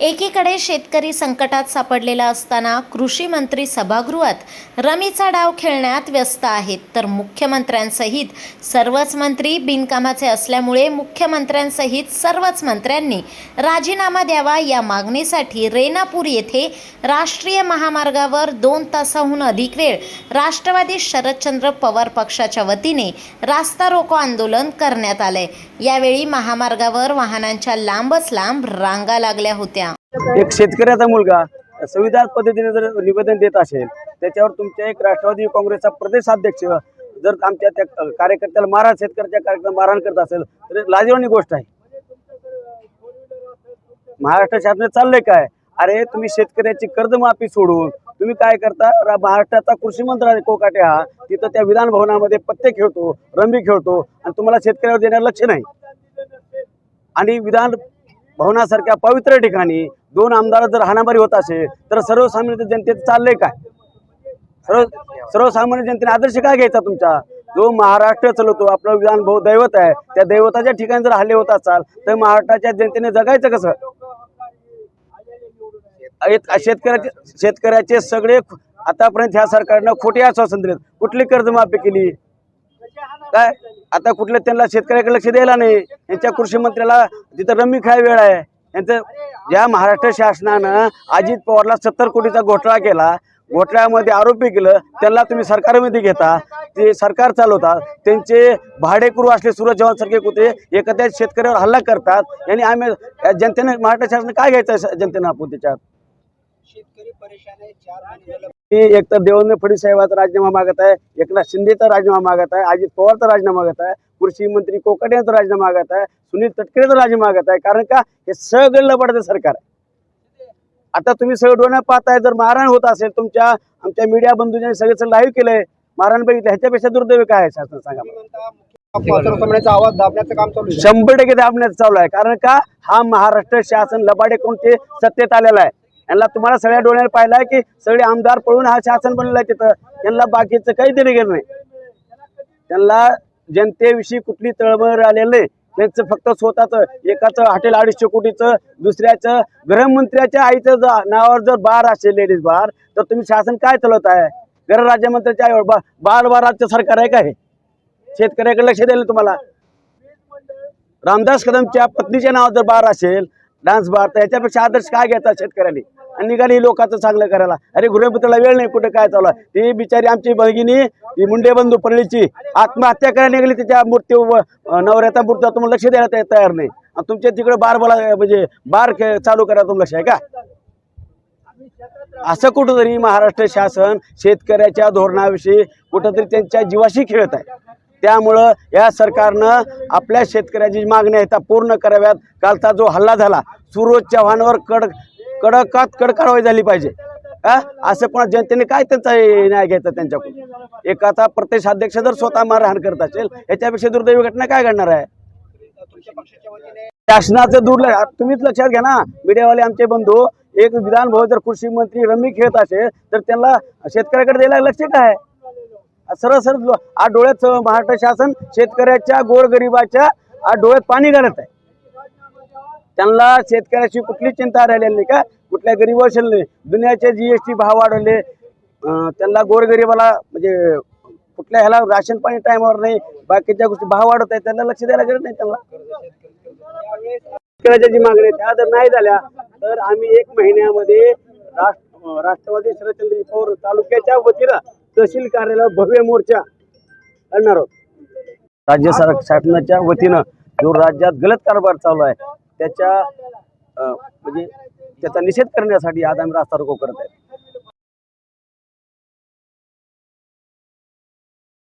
एकीकडे शेतकरी संकटात सापडलेला असताना कृषी मंत्री सभागृहात रमीचा डाव खेळण्यात व्यस्त आहेत. तर मुख्यमंत्र्यांसहित सर्वच मंत्री बिनकामाचे असल्यामुळे मुख्यमंत्र्यांसहित सर्वच मंत्र्यांनी राजीनामा द्यावा या मागणीसाठी रेणापूर येथे राष्ट्रीय महामार्गावर दोन तासाहून अधिक वेळ राष्ट्रवादी शरदचंद्र पवार पक्षाच्या वतीने रास्ता रोको आंदोलन करण्यात आलंय. यावेळी महामार्गावर वाहनांच्या लांबच लांब रांगा लागल्या होत्या. एक शेतकऱ्याचा मुलगा संविधान पद्धतीने जर निवेदन देत असेल त्याच्यावर तुमच्या एक राष्ट्रवादी काँग्रेसचा प्रदेशाध्यक्ष जर आमच्या त्या कार्यकर्त्याला मारहाण शेतकऱ्याच्या कार्यक्रम मारहाण करत असेल तर लाजिरवाणी गोष्ट आहे. महाराष्ट्र शासनात चाललंय काय? अरे तुम्ही शेतकऱ्याची कर्जमाफी सोडून तुम्ही काय करता? महाराष्ट्राचा कृषी मंत्री कोकाटे हा तिथं त्या विधान भवनामध्ये पत्ते खेळतो रंबी खेळतो आणि तुम्हाला शेतकऱ्यावर देण्यावर लक्ष नाही. आणि विधान भवनासारख्या पवित्र ठिकाणी दोन आमदार जर हाणामारी होत असेल तर सर्वसामान्य जनतेचं चाललंय काय? सर्व सर्वसामान्य जनतेने आदर्श काय घ्यायचा तुमचा? जो महाराष्ट्र चालवतो आपलं विधान भाऊ दैवत आहे त्या दैवताच्या ठिकाणी जर हल्ले होत असाल तर महाराष्ट्राच्या जनतेने जगायचं कसं? शेतकऱ्याचे शेतकऱ्याचे सगळे आतापर्यंत ह्या सरकारनं खोटे आश्वासन दिले कुठली कर्जमाफी केली? काय? आता कुठलं त्यांना शेतकऱ्याकडे लक्ष द्यायला नाही. यांच्या कृषी मंत्र्याला तिथं रमी खाय वेळ आहे. यांचं ज्या महाराष्ट्र शासनानं अजित पवारला सत्तर कोटीचा घोटाळा केला घोटाळ्यामध्ये आरोपी केलं त्यांना तुम्ही सरकारमध्ये घेता. ते सरकार चालवतात. त्यांचे भाडेकरू असले सूरज चव्हाण सारखे कुठे एखाद्या शेतकऱ्यावर हल्ला करतात. यांनी आम्ही जनतेने महाराष्ट्र शासन काय घ्यायचं आहे जनतेनं आपण त्याच्यात? शेतकरी परेशान आहे. चार मी एकतर देवेंद्र फडणवीस साहेबांचा राजीनामा मागत आहे एकनाथ शिंदेचा राजीनामा मागत आहे अजित पवारचा राजीनामा मागत आहे कृषी मंत्री कोकाटे यांचा राजीनामा मागत आहे सुनील तटकरेचा राजीनामा मागत आहे. कारण का? हे सगळं लबाडाचं सरकार आहे. आता तुम्ही सगळं डोळ्यात पाहताय जर मारहाण होत असेल तुमच्या आमच्या मीडिया बंधूंनी सगळं लाईव्ह केलंय मारहाण बघितलं ह्याच्यापेक्षा दुर्दैव काय आहे शासन सांगा आवाज दाबण्याचं काम चालू आहे. शंभर टक्के दाबण्यात चालू आहे. कारण का? हा महाराष्ट्र शासन लबाडे कोण ते सत्तेत आलेला आहे. यांना तुम्हाला सगळ्या डोळ्याला पाहिलं की सगळे आमदार पळून हा शासन बनलाय आहे तिथं. यांना बाकीचं काही देणे घेणं नाही. त्यांना जनतेविषयी कुठली तळमळ राहिलेलं नाही. त्यांचं फक्त स्वतःच एकाचं हॉटेल अडीचशे कोटीचं दुसऱ्याचं गृहमंत्र्याच्या आईचं नावावर जर बार असेल लेडीज बार तर तुम्ही शासन काय चालवत आहे? गृहराज्यमंत्र्याच्या आईवर बा बाल बाराचं सरकार आहे काय शेतकऱ्याकडे लक्ष द्यायला तुम्हाला. रामदास कदमच्या पत्नीच्या नावावर जर बार असेल डान्स बार तर याच्यापेक्षा आदर्श काय घ्यायचा शेतकऱ्यांनी? आणि निघाली लोकांचं चांगलं करायला. अरे गृहपुत्राला वेळ नाही कुठे काय चालू आहे? ती बिचारी आमची भगिनी ती मुंडे बंधू परळीची आत्महत्या करायला निघाली त्याच्या मूर्ती नवऱ्याचा मूर्ती तुम्हाला लक्ष द्यायला तयार नाही. आणि तुमच्या तिकडे बार बोला म्हणजे बार चालू करायला तुम्हाला लक्ष आहे का? असं कुठंतरी महाराष्ट्र शासन शेतकऱ्याच्या धोरणाविषयी कुठंतरी त्यांच्या जीवाशी खेळत आहे. त्यामुळं या सरकारनं आपल्या शेतकऱ्याची जी मागणी आहे त्या पूर्ण कराव्यात. कालचा जो हल्ला झाला सुरोज चव्हाणवर कडक कडकात कड कारवाई झाली पाहिजे. हा? असं पण जनतेने काय त्यांचा न्याय घ्यायचा त्यांच्याकडून? एकाचा प्रदेशाध्यक्ष जर स्वतः मारहाण करत असेल याच्यापेक्षा दुर्दैवी घटना काय घडणार आहे? शासनाचं दुर्लक्ष तुम्हीच लक्षात घ्या ना मीडियावाले आमचे बंधू एक विधान भवन जर कृषी मंत्री रमी खेळत असेल तर त्यांना शेतकऱ्याकडे द्यायला लक्ष काय? सरळ सरळ आ डोळ्यात महाराष्ट्र शासन शेतकऱ्याच्या गोरगरिबाच्या आ डोळ्यात पाणी घालत आहे. त्यांना शेतकऱ्याची कुठली चिंता राहिलेली नाही का? कुठल्या गरीब असेल नाही. दुनियाचे जीएसटी भाव वाढवले. त्यांना गोरगरीबाला म्हणजे कुठल्या ह्याला राशन पाणी टायमावर नाही बाकीच्या गोष्टी भाव वाढत आहे त्यांना लक्ष द्यायला गरज नाही त्यांना. शेतकऱ्याच्या जी मागणी त्या जर नाही झाल्या तर आम्ही एक महिन्यामध्ये राष्ट्र राष्ट्रवादी शरदचंद्र पवार तालुक्याच्या वतीनं तहसील कार्यालय भव्य मोर्चा आणणार आहोत. राज्य शासनाच्या वतीनं जो राज्यात गलत कारभार चालू आहे त्याच्या म्हणजे त्याचा निषेध करण्यासाठी आज आम्ही रास्ता रोको करत आहे